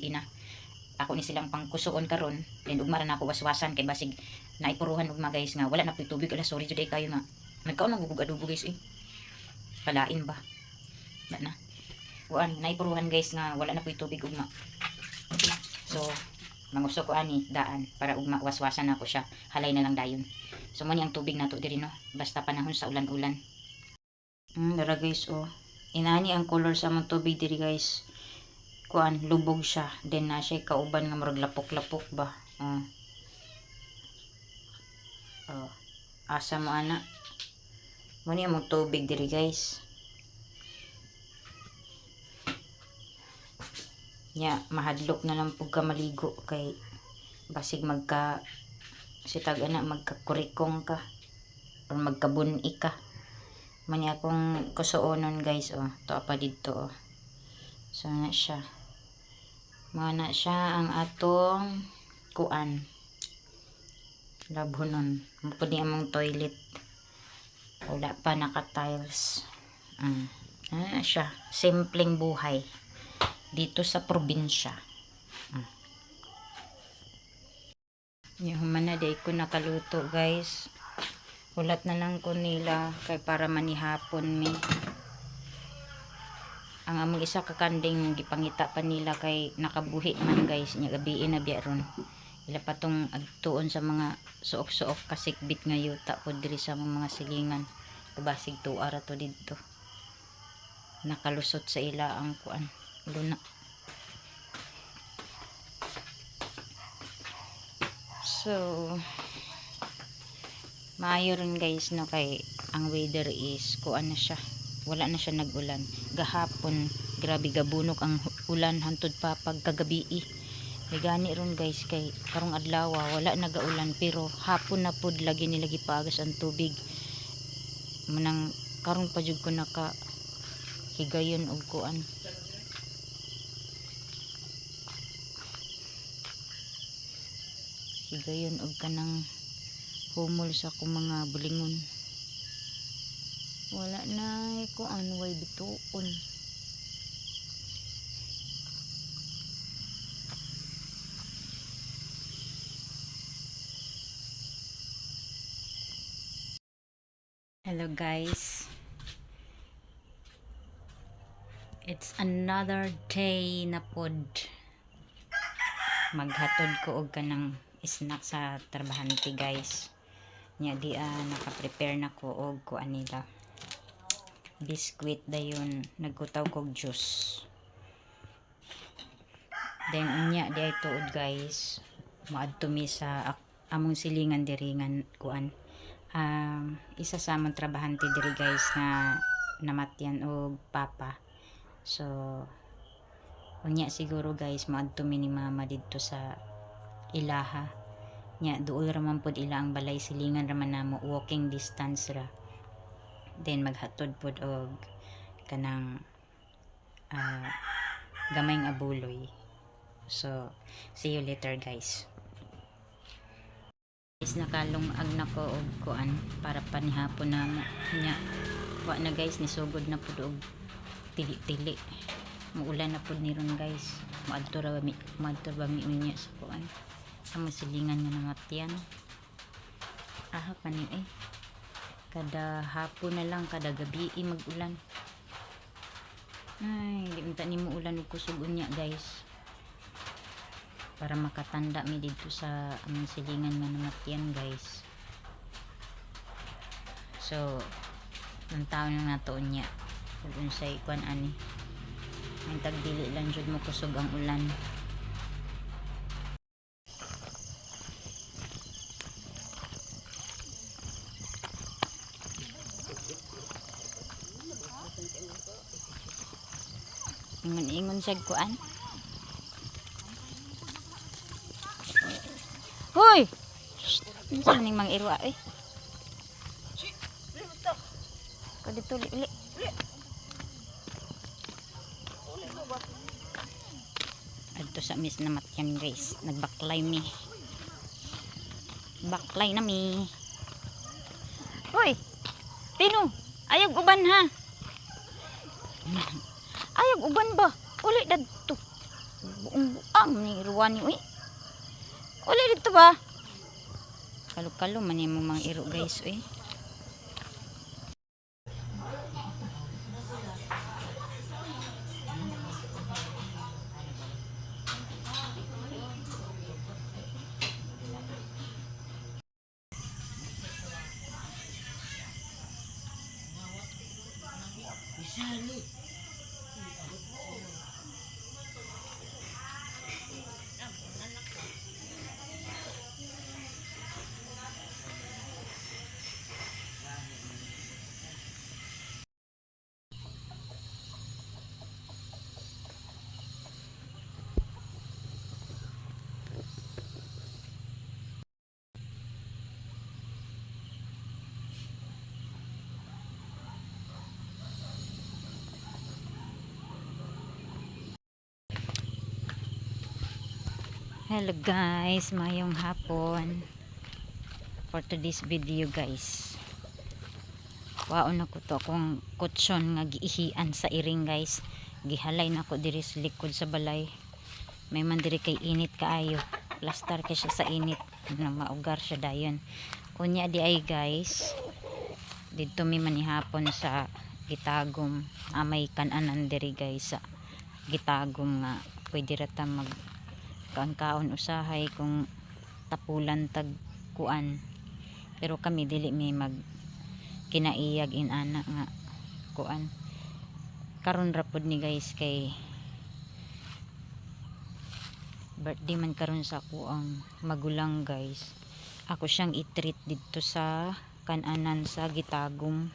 gabi na. Ako ni silang pangkusuon karon. Then ugma ra na ako waswasan kay basig naipuruhan ugma guys nga wala na puy tubig. Ala sorry jud kayo nga. Nagkaon nang gugug adobo guys eh. Kalain ba? Wala na. Kuan naipuruhan guys nga wala na puy tubig ugma so mangusok ko ani daan para ugma waswasan na ako siya. Halay na lang dayon. So mo ang tubig nato diri no? Basta panahon sa ulan-ulan. Mm, dara guys oh. Inani ang color sa among tubig diri guys kuan lubog siya. Then na siya kauban nga murag lapok-lapok ba? Oh. oh. asa mo ana? Mo ni among tubig diri guys. Nya mahadlok na lang pug ka maligo kay basig magka sitag ana magkakurikong ka. Or magkabuni ka. Man akong kusuonon guys oh. To pa dito oh. So na siya mga na siya ang atong kuan. Mapod ni among toilet. Wala pa naka tiles mm. na siya. Simpleng buhay. Dito sa probinsya. Mm. yung humana day ko nakaluto guys. Ulat na lang ko nila kay para manihapon mi ang among isa ka kanding gipangita pa nila kay nakabuhi man guys. Nya gabi na biya ila pa tong agtuon sa mga suok-suok kasikbit nga yuta po diri sa mga silingan. Kabasig tuara to didto. Nakalusot sa ila ang kuan luna. So maayo guys no kay ang weather is kuan na siya wala na siya nagulan. Gahapon grabe gabunok ang ulan hantod pa pagkagabi may gani ron guys kay karong adlaw wala nagaulan pero hapon na pud lagi nila gipagas ang tubig. Manang karong pa jud ko naka higayon og kuan. Higayon og kanang humol sa akong mga bulingon wala na eh, kuan way bituon. Hello guys. It's another day na pod. Maghatod ko og kanang snack sa trabahante guys. Nya di ah, naka-prepare na ko og kuan nila biscuit dayon. Nagkutaw kog juice. Then unya di ay tuod guys. Maadto mi sa among silingan diri ngan kuan. Um, isa sa among trabahante diri guys na namatyan og papa. So unya siguro guys maadto mi ni mama didto sa ilaha. Nya duol ra man pod ila ang balay silingan ra man namo walking distance ra then maghatod pod og kanang ah, gamay nga buloy. So see you later guys. Is nakalong ag nako og kuan para panihapon na nya wa na guys. Nisugod na pud og tili-tili. Muulan na pud ni ron guys. Maadto ra mi maadto ba mi unya sa kuan? Sa masilingan nga namatyan. Aha kanin eh kada hapon na lang kada gabi eh, mag-ulan. Ay di man ta nimo ulan og kusog unya guys. Para makatanda mi dito sa among silingan nga namatyan guys. So ng taon na nato unya. Ug unsay kwan ani? Ang tagdili lang jud mo kusog ang ulan ingon-ingon siya kuan Hoy! Ano sa ning mga irwa eh? Kadito uli. Adto sa mis na matyan guys. Nagbaklay mi. Baklay na mi. Hoy! Pino! Ayog uban ha! Ayog uban ba? Uli dadto. Ang ni iruan ni. Uli dito ba? Kalo-kalo man yung mga iro guys uy. Hello guys, mayong hapon. For today's video guys. Waon ako to akong kutsyon nga giihian sa iring guys. Gihalay na ko diri sa likod sa balay. May man diri kay init kaayo. Plastar kay siya sa init. Na maugar siya dayon. Kunya di ay guys. Dito mi manihapon sa gitagom. Amay kananan diri guys sa gitagom nga pwede rata mag kaon-kaon usahay kung tapulan tag kuan. Pero kami dili mi mag kinaiyag in ana nga kuan. Karon ra pud ni guys kay birthday man karon sa ako ang magulang guys. Ako siyang i-treat dito sa kananan sa gitagom.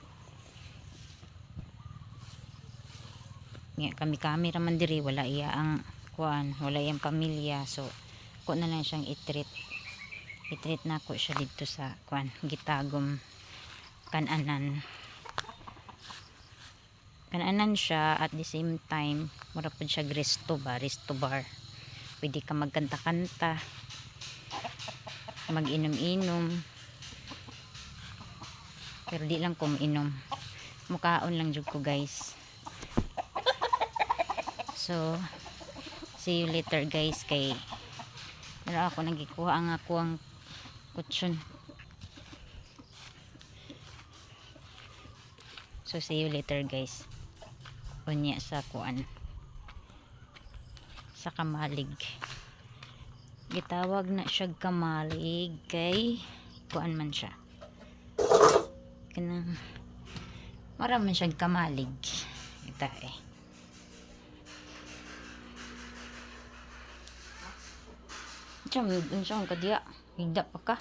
Nga kami kami raman diri wala iya ang kuan wala yung pamilya so ko na lang siyang i-treat. I-treat na ko siya dito sa kuan gitagom. Kananan. Kananan siya at the same time mura po siya resto ba resto bar. Pwede ka magkanta-kanta mag-inom-inom. Pero di lang ko mainom mukaon lang jud ko guys. So see you later guys kay pero ako nagikuha ang ako ang kutsyon. So see you later guys. Unya sa kuan. Sa kamalig. Gitawag na siya kamalig kay kuan man siya. Kanang maraman siya kamalig. Ita eh Diyan, diyan ka diya. Higda pa ka.